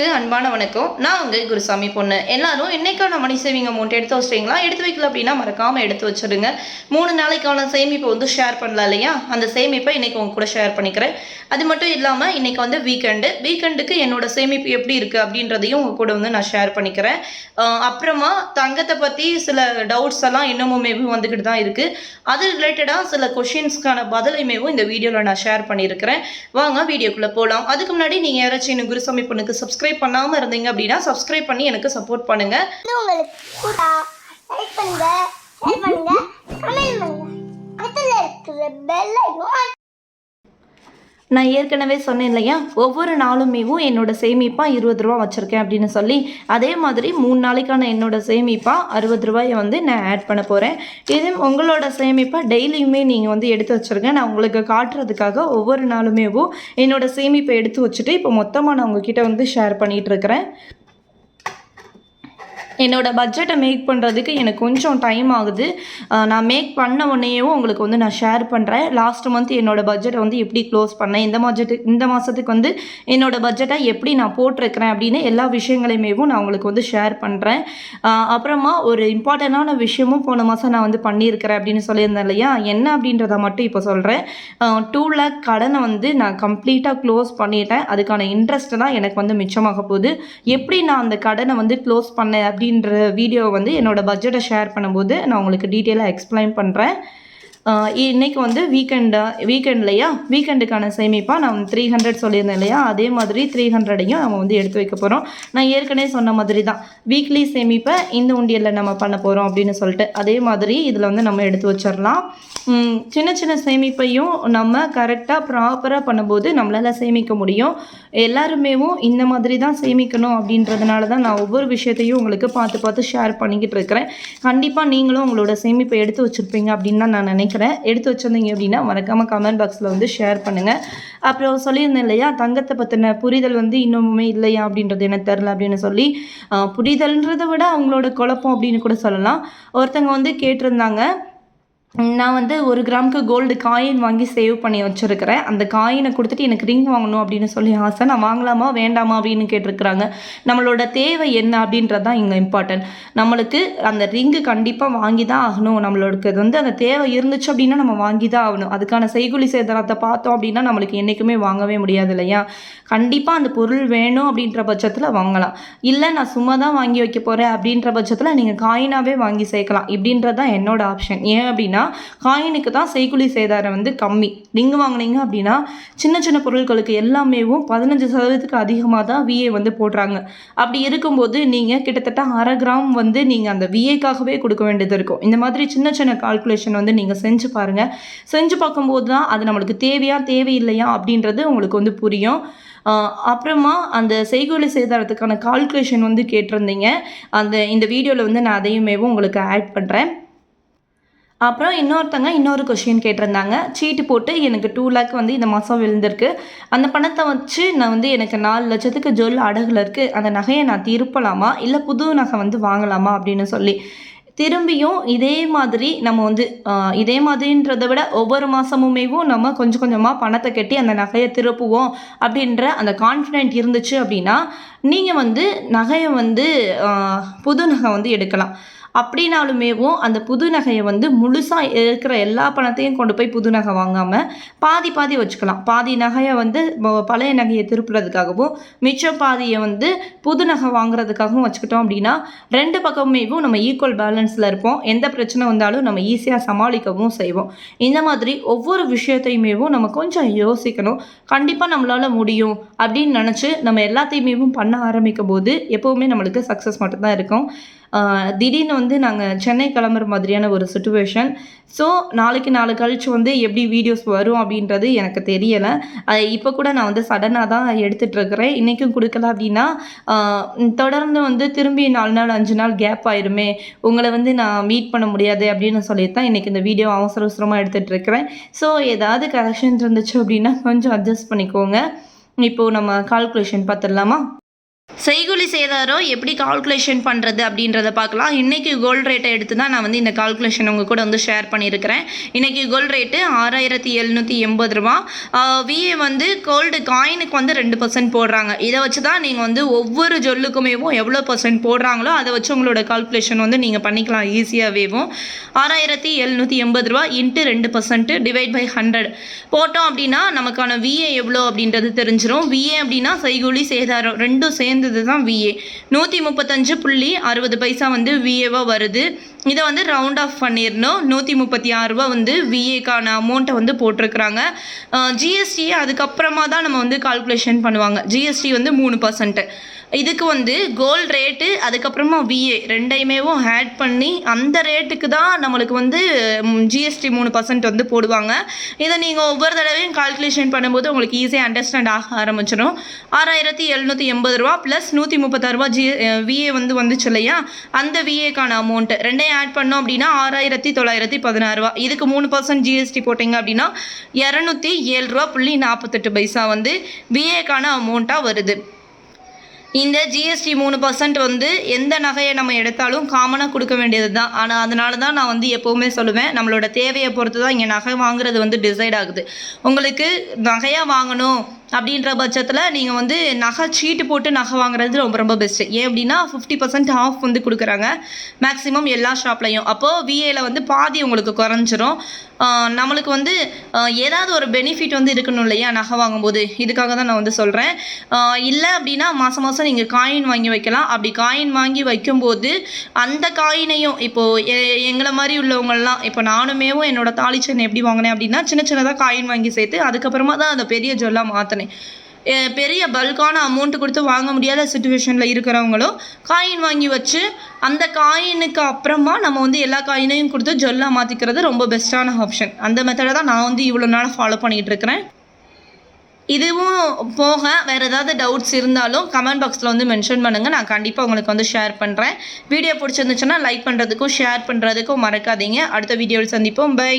அனைவருக்கு அன்பான வணக்கம். நான் உங்கள் குருசாமி பொண்ணு. எல்லாரும் இன்னைக்கான மணி சேவிங் அமௌண்ட் எடுத்து வச்சிட்டீங்களா? எடுத்து வைக்கல அப்படின்னா மறக்காம எடுத்து வச்சிருங்க. மூணு நாளைக்கான சேமிப்பை வந்து ஷேர் பண்ணலாம் இல்லையா? அந்த சேமிப்பை இன்னைக்கு உங்க கூட ஷேர் பண்ணிக்கிறேன். அது மட்டும் இல்லாமல் இன்னைக்கு வந்து வீக்கெண்டு வீக்கெண்டுக்கு என்னோட சேமிப்பு எப்படி இருக்கு அப்படின்றதையும் உங்க கூட வந்து நான் ஷேர் பண்ணிக்கிறேன். அப்புறமா தங்கத்தை பற்றி சில டவுட்ஸ் எல்லாம் இன்னமுமே வந்துக்கிட்டு தான் இருக்கு. அது ரிலேட்டடாக சில கொஷின்ஸ்க்கான பதிலையுமேவும் இந்த வீடியோவில் நான் ஷேர் பண்ணியிருக்கிறேன். வாங்க வீடியோக்குள்ளே போகலாம் அதுக்கு முன்னாடி நீங்கள் யாராச்சும் இன்னும் குருசாமி பொண்ணுக்கு சப்ஸ்கிரைப் பண்ணாமல் இருந்தீங்க அப்படின்னா சப்ஸ்கிரைப் பண்ணி எனக்கு சப்போர்ட் பண்ணுங்கள் உங்களுக்கு கூட லைக் பண்ணுங்க ஷேர் பண்ணுங்க கமெண்ட் பண்ணுங்க பக்கத்துல இருக்கிற பெல் ஐகான் நான் ஏற்கனவே சொன்னேன் இல்லையா? ஒவ்வொரு நாளுமேவும் என்னோட சேமிப்பாக இருபது ரூபா வச்சுருக்கேன் அப்படின்னு சொல்லி அதே மாதிரி மூணு நாளைக்கான என்னோட சேமிப்பாக அறுபது ரூபாயை வந்து நான் ஆட் பண்ண போகிறேன் இது உங்களோட சேமிப்பாக டெய்லியுமே நீங்கள் வந்து எடுத்து வச்சுருங்க. நான் உங்களுக்கு காட்டுறதுக்காக ஒவ்வொரு நாளுமேவும் என்னோட சேமிப்பை எடுத்து வச்சுட்டு இப்போ மொத்தமாக நான் உங்ககிட்ட வந்து ஷேர் பண்ணிகிட்டு இருக்கிறேன். என்னோட பட்ஜெட்டை மேக் பண்ணுறதுக்கு எனக்கு கொஞ்சம் டைம் ஆகுது. நான் மேக் பண்ண உடனேயும் உங்களுக்கு வந்து நான் ஷேர் பண்ணுறேன் லாஸ்ட் மந்த் என்னோட பட்ஜெட்டை வந்து எப்படி க்ளோஸ் பண்ணேன்? இந்த பட்ஜெட்டு இந்த மாதத்துக்கு வந்து என்னோட பட்ஜெட்டை எப்படி நான் போட்டிருக்கிறேன் அப்படின்னு எல்லா விஷயங்களையுமேவும் நான் உங்களுக்கு வந்து ஷேர் பண்ணுறேன் அப்புறமா ஒரு இம்பார்ட்டண்ட்டான விஷயமும் போன மாதம் நான் வந்து பண்ணியிருக்கிறேன் அப்படின்னு சொல்லியிருந்தேன் இல்லையா? என்ன அப்படின்றத மட்டும் இப்போ சொல்கிறேன் டூ லேக் கடனை வந்து நான் கம்ப்ளீட்டாக க்ளோஸ் பண்ணிட்டேன். அதுக்கான இன்ட்ரெஸ்ட் தான் எனக்கு வந்து மிச்சமாக போகுது. எப்படி நான் அந்த கடனை வந்து க்ளோஸ் பண்ணேன் அப்படின்னு அப்படின்ற வீடியோ வந்து என்னோட பட்ஜெட்டை ஷேர் பண்ணும்போது நான் உங்களுக்கு டீட்டெயிலாக எக்ஸ்பிளைன் பண்ணுறேன் இன்னைக்கு வந்து வீக்கெண்டா இல்லையா வீக்கெண்டுக்கான சேமிப்பாக நான் த்ரீ ஹண்ட்ரட் சொல்லியிருந்தேன் இல்லையா? அதே மாதிரி த்ரீ ஹண்ட்ரடையும் நம்ம வந்து எடுத்து வைக்க போகிறோம் நான் ஏற்கனவே சொன்ன மாதிரி தான். வீக்லி சேமிப்பை இந்த உண்டியலில் நம்ம பண்ண போகிறோம் அப்படின்னு சொல்லிட்டு அதே மாதிரி இதில் வந்து நம்ம எடுத்து வச்சிடலாம். சின்ன சின்ன சேமிப்பையும் நம்ம கரெக்டாக ப்ராப்பராக பண்ணும்போது நம்மளால் சேமிக்க முடியும். எல்லாருமேவும் இந்த மாதிரி தான் சேமிக்கணும் அப்படின்றதுனால தான் நான் ஒவ்வொரு விஷயத்தையும் உங்களுக்கு பார்த்து பார்த்து ஷேர் பண்ணிக்கிட்டு இருக்கிறேன். கண்டிப்பாக நீங்களும் உங்களோட சேமிப்பை எடுத்து வச்சுருப்பீங்க அப்படின்னு தான் நான் நினைக்கிறேன். எடுத்து வச்சிருந்தீங்க அப்படின்னா மறக்காமல் கமெண்ட் பாக்ஸில் வந்து ஷேர் பண்ணுங்கள் அப்புறம் சொல்லியிருந்தேன் இல்லையா தங்கத்தை பற்றின புரிதல் வந்து இன்னமுமே இல்லையா அப்படின்றது எனக்கு தெரில அப்படின்னு சொல்லி புரிதல்ன்றதை விட அவங்களோட குழப்பம் அப்படின்னு கூட சொல்லலாம். ஒருத்தங்க வந்து கேட்டிருந்தாங்க நான் வந்து ஒரு கிராமுக்கு கோல்டு காயின் வாங்கி சேவ் பண்ணி வச்சுருக்கிறேன். அந்த காயினை கொடுத்துட்டு எனக்கு ரிங் வாங்கணும் அப்படின்னு சொல்லி ஆசை. நான் வாங்கலாமா வேண்டாமா அப்படின்னு கேட்டிருக்கிறாங்க. நம்மளோட தேவை என்ன அப்படின்றது தான் இங்கே இம்பார்ட்டன்ட் நம்மளுக்கு அந்த ரிங்கு கண்டிப்பாக வாங்கி தான் ஆகணும். நம்மளுக்கு அது வந்து அந்த தேவை இருந்துச்சு அப்படின்னா நம்ம வாங்கி தான் ஆகணும். அதுக்கான செய்குலி சேதனத்தை பார்த்தோம் அப்படின்னா நம்மளுக்கு என்றைக்குமே வாங்கவே முடியாது இல்லையா? கண்டிப்பாக அந்த பொருள் வேணும் அப்படின்ற பட்சத்தில் வாங்கலாம். இல்லை நான் சும்மா தான் வாங்கி வைக்க போகிறேன் அப்படின்ற பட்சத்தில் நீங்கள் காயினாகவே வாங்கி சேர்க்கலாம். இப்படின்றது தான் என்னோட ஆப்ஷன் ஏன் அப்படின்னா காயினுக்கு தான் செய்குலி சேதாரம் வந்து கம்மி. நீங்கள் வாங்கினீங்க அப்படின்னா சின்ன சின்ன பொருட்களுக்கு எல்லாமேவும் பதினஞ்சு சதவீதத்துக்கு அதிகமாக தான் விஏ வந்து போடுறாங்க. அப்படி இருக்கும்போது நீங்கள் கிட்டத்தட்ட அரை கிராம் வந்து நீங்கள் அந்த விஏக்காகவே கொடுக்க வேண்டியது இருக்கும். இந்த மாதிரி சின்ன சின்ன கால்குலேஷன் வந்து நீங்கள் செஞ்சு பாருங்கள் செஞ்சு பார்க்கும்போது தான் அது நம்மளுக்கு தேவையா தேவையில்லையா அப்படின்றது உங்களுக்கு வந்து புரியும். அப்புறமா அந்த செய்கூலி சேதாரத்துக்கான கால்குலேஷன் வந்து கேட்டிருந்தீங்க. அந்த இந்த வீடியோவில் வந்து நான் அதையுமேவும் உங்களுக்கு ஆட் பண்ணுறேன் அப்புறம் இன்னொருத்தங்க இன்னொரு கொஷின் கேட்டிருந்தாங்க. சீட்டு போட்டு எனக்கு டூ லேக் வந்து இந்த மாதம் விழுந்திருக்கு. அந்த பணத்தை வச்சு நான் வந்து எனக்கு நாலு லட்சத்துக்கு ஜொல் அடகுல இருக்குது அந்த நகையை நான் திருப்பலாமா? இல்லை புது நகை வந்து வாங்கலாமா? அப்படின்னு சொல்லி. திரும்பியும் இதே மாதிரி நம்ம வந்து இதே மாதிரின்றதை விட ஒவ்வொரு மாதமுமேவும் நம்ம கொஞ்சம் கொஞ்சமாக பணத்தை கட்டி அந்த நகையை திருப்புவோம் அப்படின்ற அந்த கான்ஃபிடென்ட் இருந்துச்சு அப்படின்னா நீங்கள் வந்து நகையை வந்து புது நகை வந்து எடுக்கலாம். அப்படின்னாலுமேவும் அந்த புது நகையை வந்து முழுசாக இருக்கிற எல்லா பணத்தையும் கொண்டு போய் புது நகை வாங்காமல் பாதி பாதி வச்சுக்கலாம். பாதி நகையை வந்து பழைய நகையை திருப்புறதுக்காகவும் மிச்சம் பாதியை வந்து புது நகை வாங்குறதுக்காகவும் வச்சுக்கிட்டோம் அப்படின்னா ரெண்டு பக்கமேவும் நம்ம ஈக்குவல் பேலன்ஸில் இருப்போம். எந்த பிரச்சனை வந்தாலும் நம்ம ஈஸியாக சமாளிக்கவும் செய்வோம். இந்த மாதிரி ஒவ்வொரு விஷயத்தையுமேவும் நம்ம கொஞ்சம் யோசிக்கணும். கண்டிப்பாக நம்மளால் முடியும் அப்படின்னு நினச்சி நம்ம எல்லாத்தையுமேவும் பண்ண ஆரம்பிக்கும் போது எப்போவுமே நம்மளுக்கு சக்ஸஸ் மட்டும்தான் இருக்கும். திடீர்னு வந்து நாங்கள் சென்னை கிளம்புற மாதிரியான ஒரு சுச்சுவேஷன் ஸோ நாளைக்கு நாலு கழிச்சு வந்து எப்படி வீடியோஸ் வரும் அப்படின்றது எனக்கு தெரியலை. இப்போ கூட நான் வந்து சடனாக தான் எடுத்துகிட்ருக்கிறேன் இன்றைக்கும் கொடுக்கல அப்படின்னா தொடர்ந்து வந்து திரும்பி நாலு நாள் அஞ்சு நாள் கேப் ஆயிருமே. உங்களை வந்து நான் மீட் பண்ண முடியாது அப்படின்னு சொல்லிட்டு தான் இன்றைக்கி இந்த வீடியோ அவசர அவசரமாக எடுத்துகிட்ருக்கிறேன் ஸோ ஏதாவது கரெக்ஷன் இருந்துச்சு அப்படின்னா கொஞ்சம் அட்ஜஸ்ட் பண்ணிக்கோங்க. இப்போது நம்ம கால்குலேஷன் பார்த்துடலாமா? செய்குலி சேதாரம் எப்படி கால்குலேஷன் பண்ணுறது அப்படின்றத பார்க்கலாம். இன்றைக்கி கோல்டு ரேட்டை எடுத்து தான் நான் வந்து இந்த கால்குலேஷன் உங்கள் கூட வந்து ஷேர் பண்ணியிருக்கிறேன். இன்றைக்கி கோல்டு ரேட்டு ஆறாயிரத்தி எழுநூற்றி எண்பது ரூபா. விஏ வந்து கோல்டு காயினுக்கு வந்து ரெண்டு பர்சன்ட் போடுறாங்க. இதை வச்சு தான் நீங்கள் வந்து ஒவ்வொரு ஜொல்லுக்குமேவும் எவ்வளோ பர்சன்ட் போடுறாங்களோ அதை வச்சு உங்களோட கால்குலேஷன் வந்து நீங்கள் பண்ணிக்கலாம் ஈஸியாகவேவும் ஆறாயிரத்தி எழுநூற்றி எண்பது ரூபா இன்ட்டு ரெண்டு பர்சன்ட்டு டிவைட் பை ஹண்ட்ரட் போட்டோம் அப்படின்னா நமக்கான விஏ எவ்வளோ அப்படின்றது தெரிஞ்சிடும் விஏ அப்படின்னா செய்கூலி சேதாரம். ரெண்டும் சேர்ந்து சேர்ந்தது தான் விஏ நூற்றி முப்பத்தஞ்சு புள்ளி அறுபது பைசா வந்து விஏவாக வருது. இதை வந்து ரவுண்ட் ஆஃப் பண்ணிடணும். நூற்றி முப்பத்தி ஆறு ரூபா வந்து விஏக்கான அமௌண்ட்டை வந்து போட்டிருக்கிறாங்க. ஜிஎஸ்டி அதுக்கப்புறமா தான் நம்ம வந்து கால்குலேஷன் பண்ணுவாங்க. ஜிஎஸ்டி வந்து மூணு பர்சன்ட்டு இதுக்கு வந்து கோல்ட் ரேட்டு அதுக்கப்புறமா விஏ ரெண்டையுமேவும் ஆட் பண்ணி அந்த ரேட்டுக்கு தான் நம்மளுக்கு வந்து ஜிஎஸ்டி மூணு பர்சன்ட் வந்து போடுவாங்க. இதை நீங்கள் ஒவ்வொரு தடவையும் கால்குலேஷன் பண்ணும்போது உங்களுக்கு ஈஸியாக அண்டர்ஸ்டாண்ட் ஆக ஆரம்பிச்சிடும். ஆறாயிரத்தி எழுநூற்றி எண்பது ரூபா ப்ளஸ் நூற்றி முப்பத்தாறு ரூபா ஜி விஏ வந்து வந்துச்சு இல்லையா? அந்த விஏக்கான அமௌண்ட்டு ரெண்டையும் ஆட் பண்ணோம் அப்படின்னா ஆறாயிரத்தி தொள்ளாயிரத்தி பதினாறு ரூபா. இதுக்கு மூணு பர்சன்ட் ஜிஎஸ்டி போட்டிங்க அப்படின்னா இரநூத்தி ஏழு ரூபா புள்ளி நாற்பத்தெட்டு பைசா வந்து விஏக்கான அமௌண்ட்டாக வருது. இந்த ஜிஎஸ்டி மூணு பர்சன்ட் வந்து எந்த நகையை நம்ம எடுத்தாலும் காமனாக கொடுக்க வேண்டியது தான் ஆனால் அதனால தான் நான் வந்து எப்போவுமே சொல்லுவேன் நம்மளோட தேவையை பொறுத்து தான் இங்கே நகை வாங்குறது வந்து டிசைட் ஆகுது. உங்களுக்கு நகையாக வாங்கணும் அப்படின்ற பட்சத்தில் நீங்கள் வந்து நகை சீட்டு போட்டு நகை வாங்குறது ரொம்ப ரொம்ப பெஸ்ட்டு ஏன் அப்படின்னா ஃபிஃப்டி பர்சன்ட் ஆஃப் வந்து கொடுக்குறாங்க. மேக்ஸிமம் எல்லா ஷாப்லையும் அப்போது விஏல வந்து பாதி உங்களுக்கு குறைஞ்சிரும். நம்மளுக்கு வந்து ஏதாவது ஒரு பெனிஃபிட் வந்து இருக்கணும் இல்லையா நகை வாங்கும்போது. இதுக்காக தான் நான் வந்து சொல்கிறேன் இல்லை அப்படின்னா மாதம் மாதம் நீங்கள் காயின் வாங்கி வைக்கலாம். அப்படி காயின் வாங்கி வைக்கும்போது அந்த காயினையும் இப்போது எ- எங்களை மாதிரி உள்ளவங்கள்லாம் இப்போ நானுமேவும் என்னோட தாலி செயின் எப்படி வாங்கினேன் அப்படின்னா சின்ன சின்னதாக காயின் வாங்கி சேர்த்து அதுக்கப்புறமா தான் அந்த பெரிய ஜுவல்லாக மாற்றினேன் பெரிய பல்கான அமௌண்ட் கொடுத்து வாங்க முடியாத சுச்சுவேஷனில் இருக்கிறவங்களும் காயின் வாங்கி வச்சு அந்த காயினுக்கு அப்புறமா நம்ம வந்து எல்லா காயினையும் கொடுத்து ஜொல்லாக மாற்றிக்கிறது ரொம்ப பெஸ்ட்டான ஆப்ஷன் அந்த மெத்தடை தான் நான் வந்து இவ்வளோ நாள் ஃபாலோ பண்ணிகிட்டு இருக்கிறேன். இதுவும் போக வேறு ஏதாவது டவுட்ஸ் இருந்தாலும் கமெண்ட் பாக்ஸில் வந்து மென்ஷன் பண்ணுங்கள் நான் கண்டிப்பாக உங்களுக்கு வந்து ஷேர் பண்ணுறேன் வீடியோ பிடிச்சிருந்துச்சுன்னா லைக் பண்ணுறதுக்கும் ஷேர் பண்ணுறதுக்கும் மறக்காதீங்க. அடுத்த வீடியோவில் சந்திப்போம். பை